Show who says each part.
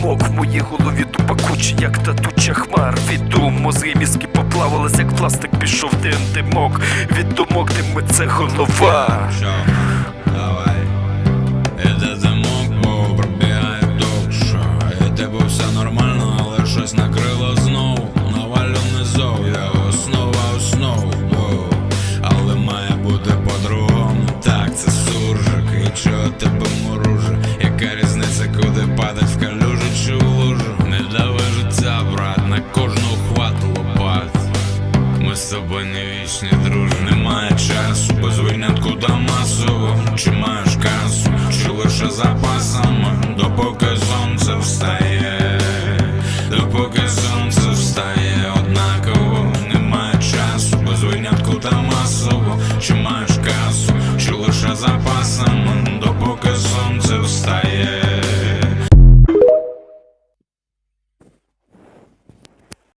Speaker 1: думок в моїй голові тупа куча, як татуча хмар. Від дум мозги мізки поплавились, як пластик пішов дим димок. Від думок дими це голова
Speaker 2: Це димок, бо пробігає тебе все нормально, але щось накрило з тобою не вічний друж, немає часу, без винятку та масово, чи маєш касу, чи лише запасами, допоки сонце встає, допоки сонце встає, однаково немає часу, без винятку та масово, чи маєш касу, чи лише запасами, допоки сонце встає.